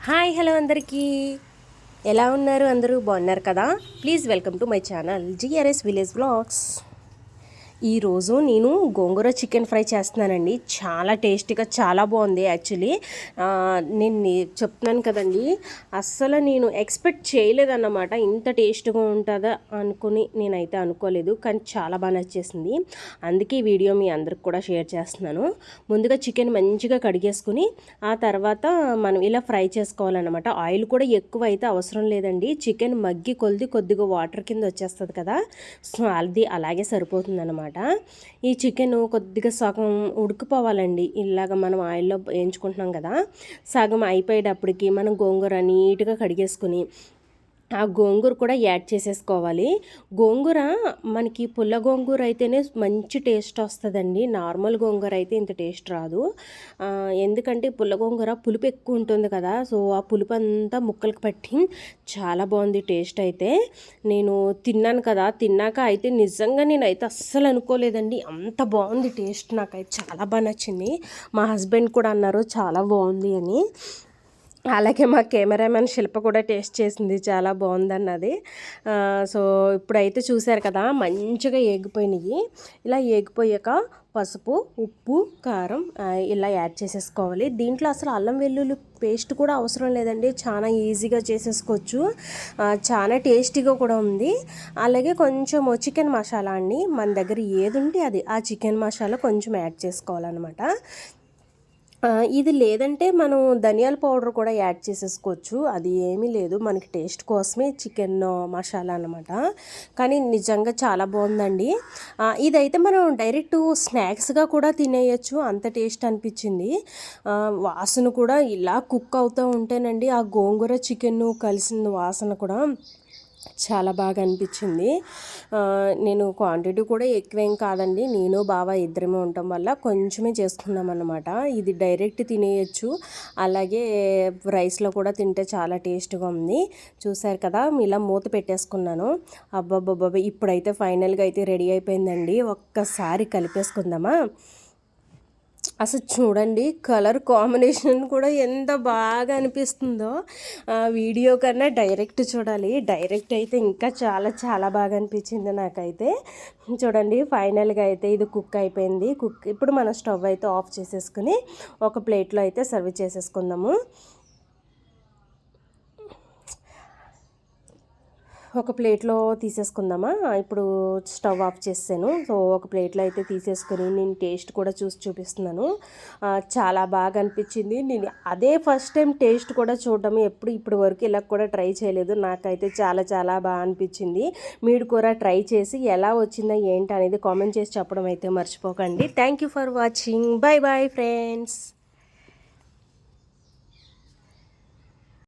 Hi hello అందరికీ. ఎలా ఉన్నారు? అందరూ బాగున్నారు కదా? Please welcome to my channel GRS village blogs ఈరోజు నేను గోంగూర చికెన్ ఫ్రై చేస్తున్నానండి. చాలా టేస్టీగా చాలా బాగుంది యాక్చువల్లీ. నేను చెప్తున్నాను కదండి. అస్సలు నేను ఎక్స్పెక్ట్ చేయలేదన్నమాట ఇంత టేస్ట్గా ఉంటుందా అనుకుని నేనైతే అనుకోలేదు. కానీ చాలా బాగా నచ్చేసింది. అందుకే ఈ వీడియో మీ అందరికి కూడా షేర్ చేస్తున్నాను. ముందుగా చికెన్ మంచిగా కడిగేసుకుని ఆ తర్వాత మనం ఇలా ఫ్రై చేసుకోవాలన్నమాట. ఆయిల్ కూడా ఎక్కువ అయితే అవసరం లేదండి. చికెన్ మగ్గి కొలిది కొద్దిగా వాటర్ కింద వచ్చేస్తుంది కదా. సో అది అలాగే సరిపోతుంది అన్నమాట అనమాట ఈ చికెన్ కొద్దిగా సగం ఉడికిపోవాలండి. ఇలాగ మనం ఆయిల్లో వేయించుకుంటున్నాం కదా. సగం అయిపోయేటప్పటికి మనం గోంగూర నీట్గా కడిగేసుకుని ఆ గోంగూర కూడా యాడ్ చేసేసుకోవాలి. గోంగూర మనకి పుల్ల గోంగూర అయితేనే మంచి టేస్ట్ వస్తుందండి. నార్మల్ గోంగూర అయితే ఇంత టేస్ట్ రాదు. ఎందుకంటే పుల్ల గోంగూర పులుపు ఎక్కువ ఉంటుంది కదా సో ఆ పులుపు అంతా ముక్కలకు పట్టి చాలా బాగుంది టేస్ట్ అయితే. నేను తిన్నాను కదా తిన్నాక అయితే నిజంగా నేనైతే అస్సలు అనుకోలేదండి. అంత బాగుంది టేస్ట్ నాకైతే చాలా బాగా నచ్చింది. మా హస్బెండ్ కూడా అన్నారు చాలా బాగుంది అని. అలాగే మా కెమెరామెన్ శిల్ప కూడా టేస్ట్ చేసింది చాలా బాగుందన్నది. సో ఇప్పుడైతే చూశారు కదా మంచిగా ఏగిపోయినాయి. ఇలా ఏగిపోయాక పసుపు ఉప్పు కారం ఇలా యాడ్ చేసేసుకోవాలి. దీంట్లో అసలు అల్లం వెల్లుల్లి పేస్ట్ కూడా అవసరం లేదండి చాలా ఈజీగా చేసేసుకోవచ్చు. చాలా టేస్టీగా కూడా ఉంది. అలాగే కొంచెం చికెన్ మసాలా అండి మన దగ్గర ఏది ఉంటే అది ఆ చికెన్ మసాలా కొంచెం యాడ్ చేసుకోవాలన్నమాట. ఇది లేదంటే మనం ధనియాల పౌడర్ కూడా యాడ్ చేసేసుకోవచ్చు. అది ఏమీ లేదు. మనకి టేస్ట్ కోసమే చికెన్ మసాలా అనమాట కానీ నిజంగా చాలా బాగుందండి. ఇదైతే మనం డైరెక్ట్ స్నాక్స్గా కూడా తినేయచ్చు. అంత టేస్ట్ అనిపించింది. వాసన కూడా ఇలా కుక్ అవుతూ ఉంటేనండి ఆ గోంగూర చికెన్ కలిసిన వాసన కూడా చాలా బాగా అనిపించింది. నేను క్వాంటిటీ కూడా ఎక్కువేం కాదండి. నేను బావ ఇద్దరమే ఉండటం వల్ల కొంచెమే చేసుకున్నాం అన్నమాట ఇది డైరెక్ట్ తినేయచ్చు. అలాగే రైస్లో కూడా తింటే చాలా టేస్ట్గా ఉంది. చూసారు కదా ఇలా మూత పెట్టేసుకున్నాను. అబ్బాబ్బాబ్బా ఇప్పుడైతే ఫైనల్గా అయితే రెడీ అయిపోయిందండి. ఒక్కసారి కలిపేసుకుందామా? అసలు చూడండి కలర్ కాంబినేషన్ కూడా ఎంత బాగా అనిపిస్తుందో. వీడియో కన్నా డైరెక్ట్ చూడాలి. డైరెక్ట్ అయితే ఇంకా చాలా చాలా బాగా అనిపించింది నాకైతే. చూడండి ఫైనల్గా అయితే ఇది కుక్ అయిపోయింది. కుక్ ఇప్పుడు మనం స్టవ్ అయితే ఆఫ్ చేసేసుకుని ఒక ప్లేట్లో అయితే సర్వ్ చేసేసుకుందాము. ఒక ప్లేట్లో తీసేసుకుందామా? ఇప్పుడు స్టవ్ ఆఫ్ చేసాను సో ఒక ప్లేట్లో అయితే తీసేసుకొని నేను టేస్ట్ కూడా చూసి చూపిస్తున్నాను. చాలా బాగా అనిపించింది. నేను అదే ఫస్ట్ టైం టేస్ట్ కూడా చూడడం ఎప్పుడు ఇప్పుడు వరకు ఇలా కూడా ట్రై చేయలేదు. నాకైతే చాలా చాలా బాగా అనిపించింది. మీరు కూడా ట్రై చేసి ఎలా వచ్చిందో ఏంటి అనేది కామెంట్ చేసి చెప్పడం అయితే మర్చిపోకండి. Thank you for watching. Bye bye friends.